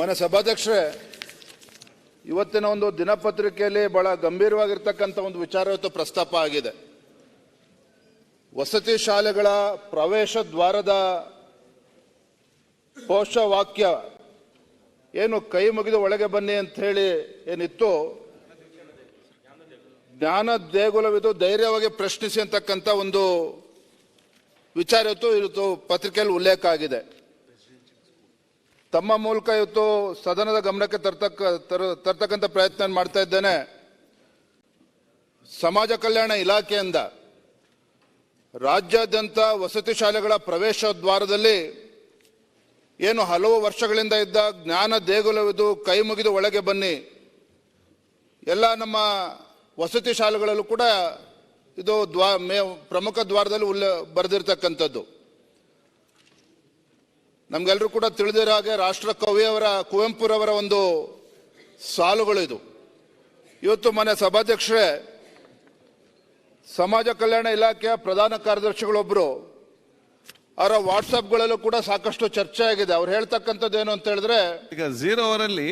ಮನೆ ಸಭಾಧ್ಯಕ್ಷರೇ, ಇವತ್ತಿನ ಒಂದು ದಿನಪತ್ರಿಕೆಯಲ್ಲಿ ಬಹಳ ಗಂಭೀರವಾಗಿರ್ತಕ್ಕಂಥ ಒಂದು ವಿಚಾರ ಇವತ್ತು ಪ್ರಸ್ತಾಪ ಆಗಿದೆ. ವಸತಿ ಶಾಲೆಗಳ ಪ್ರವೇಶ ದ್ವಾರದ ಘೋಷವಾಕ್ಯ ಏನು ಕೈ ಮುಗಿದು ಒಳಗೆ ಬನ್ನಿ ಅಂತ ಹೇಳಿ ಏನಿತ್ತು, ಜ್ಞಾನ ದೇಗುಲವಿದು ಧೈರ್ಯವಾಗಿ ಪ್ರಶ್ನಿಸಿ ಅಂತಕ್ಕಂಥ ಒಂದು ವಿಚಾರ ಇವತ್ತು ಪತ್ರಿಕೆಯಲ್ಲಿ ಉಲ್ಲೇಖ ಆಗಿದೆ. ತಮ್ಮ ಮೂಲಕ ಇವತ್ತು ಸದನದ ಗಮನಕ್ಕೆ ತರ್ತಕ್ಕ, ತರ- ತರ್ತಕ್ಕಂಥ ಪ್ರಯತ್ನ ಮಾಡ್ತಾ ಇದ್ದೇನೆ. ಸಮಾಜ ಕಲ್ಯಾಣ ಇಲಾಖೆಯಿಂದ ರಾಜ್ಯಾದ್ಯಂತ ವಸತಿ ಶಾಲೆಗಳ ಪ್ರವೇಶ ದ್ವಾರದಲ್ಲಿ ಏನು ಹಲವು ವರ್ಷಗಳಿಂದ ಇದ್ದ ಜ್ಞಾನ ದೇಗುಲವಿದು ಕೈ ಮುಗಿದು ಒಳಗೆ ಬನ್ನಿ. ಎಲ್ಲ ನಮ್ಮ ವಸತಿ ಶಾಲೆಗಳಲ್ಲೂ ಕೂಡ ಇದು ದ್ವಾ, ಮೇ, ಪ್ರಮುಖ ದ್ವಾರದಲ್ಲಿ ಉಲ್ಲ, ಬರೆದಿರ್ತಕ್ಕಂಥದ್ದು. ನಮ್ಗೆಲ್ಲರೂ ಕೂಡ ತಿಳಿದಿರೋ ಹಾಗೆ ರಾಷ್ಟ್ರ ಕವಿಯವರ ಕುವೆಂಪುರವರ ಒಂದು ಸಾಲುಗಳು ಇದು. ಇವತ್ತು ಮನೆ ಸಭಾಧ್ಯಕ್ಷರೇ ಸಮಾಜ ಕಲ್ಯಾಣ ಇಲಾಖೆಯ ಪ್ರಧಾನ ಕಾರ್ಯದರ್ಶಿಗಳೊಬ್ಬರು ಅವರ ವಾಟ್ಸಪ್ಗಳಲ್ಲೂ ಕೂಡ ಸಾಕಷ್ಟು ಚರ್ಚೆ ಆಗಿದೆ ಅವ್ರು ಹೇಳ್ತಕ್ಕಂಥದ್ದು ಏನು ಅಂತ ಹೇಳಿದ್ರೆ ಈಗ ಝೀರೋ ಅವರಲ್ಲಿ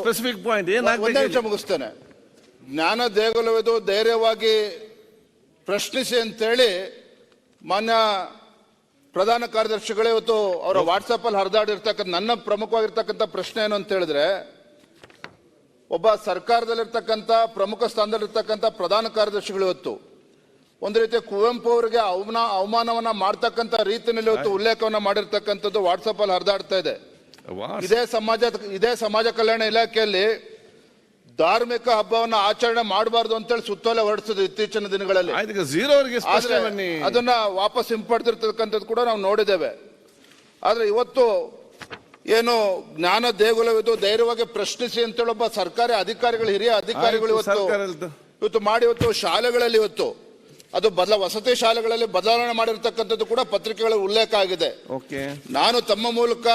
ಸ್ಪೆಸಿಫಿಕ್ ಪಾಯಿಂಟ್ ಒಂದೇ ನಿಮಿಷ ಮುಗಿಸ್ತೇನೆ. ಜ್ಞಾನ ದೇಗುಲವಿದು ಧೈರ್ಯವಾಗಿ ಪ್ರಶ್ನಿಸಿ ಅಂತೇಳಿ ಮಾನ್ಯ ಪ್ರಧಾನ ಕಾರ್ಯದರ್ಶಿಗಳೇ ಇವತ್ತು ಅವರ ವಾಟ್ಸಪ್ ಅಲ್ಲಿ ಹರಿದಾಡಿರ್ತಕ್ಕಂಥ ನನ್ನ ಪ್ರಮುಖವಾಗಿರ್ತಕ್ಕಂಥ ಪ್ರಶ್ನೆ ಏನು ಅಂತ ಹೇಳಿದ್ರೆ ಒಬ್ಬ ಸರ್ಕಾರದಲ್ಲಿರ್ತಕ್ಕಂಥ ಪ್ರಮುಖ ಸ್ಥಾನದಲ್ಲಿರ್ತಕ್ಕಂಥ ಪ್ರಧಾನ ಕಾರ್ಯದರ್ಶಿಗಳು ಇವತ್ತು ಒಂದು ರೀತಿ ಕುವೆಂಪು ಅವರಿಗೆ ಅವಮಾನ ಅವಮಾನವನ್ನ ಮಾಡ್ತಕ್ಕಂಥ ರೀತಿಯಲ್ಲಿ ಇವತ್ತು ಉಲ್ಲೇಖವನ್ನ ಮಾಡಿರ್ತಕ್ಕಂಥದ್ದು ವಾಟ್ಸಪ್ ಅಲ್ಲಿ ಹರಿದಾಡ್ತಾ ಇದೆ. ಇದೇ ಸಮಾಜ ಇದೇ ಸಮಾಜ ಕಲ್ಯಾಣ ಇಲಾಖೆಯಲ್ಲಿ ಧಾರ್ಮಿಕ ಹಬ್ಬವನ್ನ ಆಚರಣೆ ಮಾಡಬಾರ್ದು ಅಂತೇಳಿ ಸುತ್ತೋಲೆ ಹೊರಡಿಸಿದ್ರು ಇತ್ತೀಚಿನ ದಿನಗಳಲ್ಲಿ. ಆಯ್ತು ಆದ್ರೆ ಅದನ್ನ ವಾಪಸ್ ಹಿಂಪಡೆದಿರ್ತಕ್ಕಂಥದ್ದು ಕೂಡ ನಾವು ನೋಡಿದ್ದೇವೆ. ಆದ್ರೆ ಇವತ್ತು ಏನು ಜ್ಞಾನ ದೇಗುಲವಿದು ಧೈರ್ಯವಾಗಿ ಪ್ರಶ್ನಿಸಿ ಅಂತೇಳಿ ಒಬ್ಬ ಸರ್ಕಾರಿ ಅಧಿಕಾರಿಗಳು ಹಿರಿಯ ಅಧಿಕಾರಿಗಳು ಇವತ್ತು. ಇವತ್ತು ಮಾಡಿ ಇವತ್ತು ಶಾಲೆಗಳಲ್ಲಿ ಇವತ್ತು ಅದು ಬದಲ ವಸತಿ ಶಾಲೆಗಳಲ್ಲಿ ಬದಲಾವಣೆ ಮಾಡಿರ್ತಕ್ಕಂಥದ್ದು ಕೂಡ ಪತ್ರಿಕೆಗಳ ಉಲ್ಲೇಖ ಆಗಿದೆ. ಓಕೆ. ನಾನು ತಮ್ಮ ಮೂಲಕ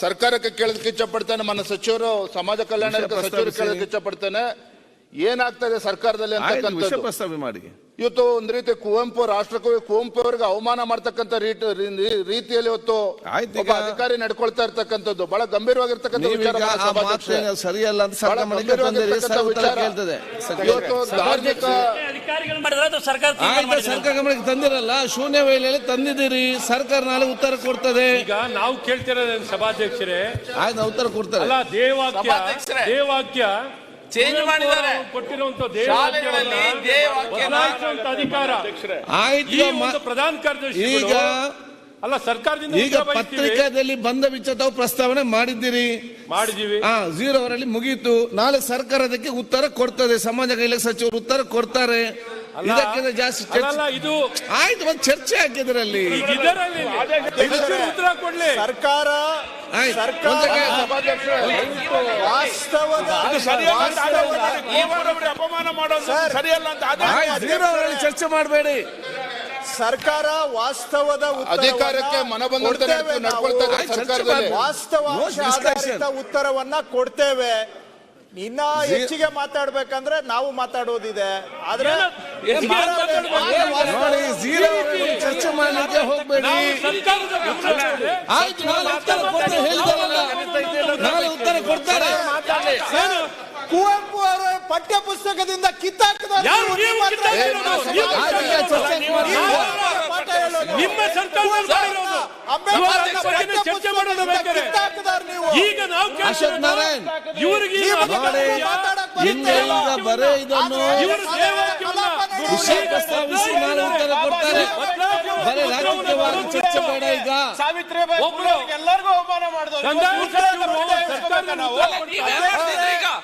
ಸರ್ಕಾರಕ್ಕೆ ಕೇಳೋದಕ್ಕೆ ಇಚ್ಛಪಡ್ತೇನೆ ನನ್ನ ಸಚಿವರು ಸಮಾಜ ಕಲ್ಯಾಣ ಸಚಿವರು. ಕೇಳೋದಕ್ಕೆ ಇಚ್ಛಪಡ್ತೇನೆ. ಏನಾಗ್ತಾ ಇದೆ ಸರ್ಕಾರದಲ್ಲಿ ವಿಷಯ ಅಂತಕ್ಕಂಥದ್ದು? ಪ್ರಸ್ತಾಪ ಮಾಡಿ. ಇವತ್ತು ಒಂದ್ ರೀತಿ ಕುವೆಂಪು ರಾಷ್ಟ್ರಕವಿ ಕುವೆಂಪು ಅವರಿಗೆ ಅವಮಾನ ಮಾಡ್ತಕ್ಕಂಥ ರೀತಿ ರೀ- ರೀತಿಯಲ್ಲಿ ಇವತ್ತು ಆಯ್ತು ಒಬ್ಬ ಈಗ- ಅಧಿಕಾರಿ ನಡ್ಕೊಳ್ತಾ ಇರ್ತಕ್ಕಂಥದ್ದು. ಬಹಳ ಗಂಭೀರವಾಗಿರ್ತಕ್ಕಂಥ ನೀವೀಗ ವಿಚಾರ ಆ ಸರಿಯಲ್ಲ ಅಂತ ಬಹಳ ಸರ್ಕಾರ ಮನೆಗೆ ತಂದಿರಿ ಗಂಭೀರವಾಗಿರ್ತಕ್ಕಂಥ ಸರ್ ಉತ್ತರ ವಿಚಾರ. ಕೇಳ್ತದೆ. ಇವತ್ತು ಧಾರ್ಮಿಕ ಸರ್ಕಾರ ತೀರ್ಮಾನ ಆಯ್ತು ಮಾಡಿದೆ. ಸರ್ಕಾರ ಗಮನಕ್ಕೆ ತಂದಿರಲ್ಲ ಶೂನ್ಯ ವೇಳೆಯಲ್ಲಿ ತಂದಿದ್ದೀರಿ ಸರ್ಕಾರ ನಾಳೆ ಉತ್ತರ ಕೊಡ್ತದೆ. ಈಗ ನಾವು ಕೇಳ್ತಿರೋದೇನು ಸಭಾಧ್ಯಕ್ಷರೇ? ಆಯ್ತು ನಾವು ಉತ್ತರ ಕೊಡ್ತಾರೆ. ಅಲ್ಲ ದೇವಾಕ್ಯ ಸಭಾಧ್ಯಕ್ಷರೇ. ದೇವಾಕ್ಯ ಚೇಂಜ್ ಮಾಡಿದ್ದಾರೆ. ಕೊಟ್ಟಿರುವಂತ ಶಾಲೆಗಳಲ್ಲಿ ದೇವಾಕ್ಯನ- ಅಧಿಕಾರ. ಆಯ್ತು ಈ ಒಂದು ಪ್ರಧಾನ ಕಾರ್ಯದರ್ಶಿ ಈಗ ಅಲ್ಲ ಸರ್ಕಾರದಿಂದ ಈಗ ಪತ್ರಿಕಾದಲ್ಲಿ ಬಂದ ವಿಚಾರ ತಾವು ಪ್ರಸ್ತಾವನೆ ಮಾಡಿದ್ದೀರಿ. ಮಾಡಿದೀವಿ ಆ ಝೀರೋ ಅವರಲ್ಲಿ ಮುಗೀತು. ನಾಳೆ ಸರ್ಕಾರ ಅದಕ್ಕೆ ಉತ್ತರ ಕೊಡ್ತದೆ. ಸಮಾಜ ಕೈಲಾಗ ಸಚಿವರು ಉತ್ತರ ಕೊಡ್ತಾರೆ. ಇದಕ್ಕಿಂತ ಜಾಸ್ತಿ ಇದು ಆಯ್ತು ಒಂದು ಚರ್ಚೆ ಹಾಕಿದ್ರಲ್ಲಿ. ಉತ್ತರ ಕೊಡ್ಲಿ. ಸರ್ಕಾರ ಆಯ್ತು ಸರ್ಕಾರ ಒಂದಕ್ಕೆ ವಾಸ್ತವದ ಅಪಮಾನ ಮಾಡೋದು ಸರ್, ಸರಿಯಲ್ಲ ಅಂತ ಚರ್ಚೆ ಮಾಡಬೇಡಿ. ಸರ್ಕಾರ ವಾಸ್ತವದ ಅಧಿಕಾರಕ್ಕೆ. ಆಧಾರಿತ ಉತ್ತರವನ್ನ ಕೊಡ್ತೇವೆ. ಇನ್ನ ಹೆಚ್ಚಿಗೆ ಮಾತಾಡ್ಬೇಕಂದ್ರೆ ನಾವು ಮಾತಾಡೋದಿದೆ. ಆದ್ರೆ ಚರ್ಚೆ ಮಾಡಲಿಕ್ಕೆ ಹೋಗ್ಬೇಡಿ. ಆಯ್ತು ನಾನು ಉತ್ತರ ಕೊಡ್ತಾರೆ ಹೇಳಿದಾರಲ್ಲ ನಾಳೆ ಉತ್ತರ ಕೊಡ್ತಾರೆ? ಕುವೆಂಪು ಅವರ ಪಠ್ಯ ಪುಸ್ತಕದಿಂದ ಕಿತ್ತಾಕಿದ ನಿಮ್ಮ ಸರ್ಕಾರದಲ್ಲಿ ಚರ್ಚೆ ಮಾಡೋದು ಬೇಕಾದ್ರೆ ಈಗ ನಾವು ಅಶೋಕ್ ನಾರಾಯಣ್ ಇವರಿಗೆ ಬರೇ ಇದನ್ನು ವಿಷಯ ಪ್ರಸ್ತಾವಿಸಿ ನಾಳೆ ಉತ್ತರ ಕೊಡ್ತಾರೆ. ಬರೇ ರಾಜಕೀಯವಾಗಿ ಚರ್ಚೆ ಬೇಡ ಈಗ. ಸಾವಿತ್ರಿ ಒಬ್ರು ಎಲ್ಲರಿಗೂ ಅವಮಾನ ಮಾಡಿದ್ರು.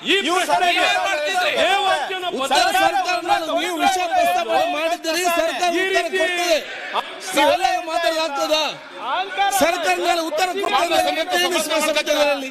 ಈ ಪ್ರಶ್ನೆಗೆ ಉತ್ತರ ಸರ್ಕಾರ ನೀವು? ವಿಷಯ ಈ ಉತ್ತರ ನೀವೆಲ್ಲ ಮಾತಾಡಲಾಗ್ತದ ಸರ್ಕಾರ ನಾಳೆ ಉತ್ತರ ವಿಶ್ವಾಸ ಕಟ್ಟಿದಾರಲ್ಲಿ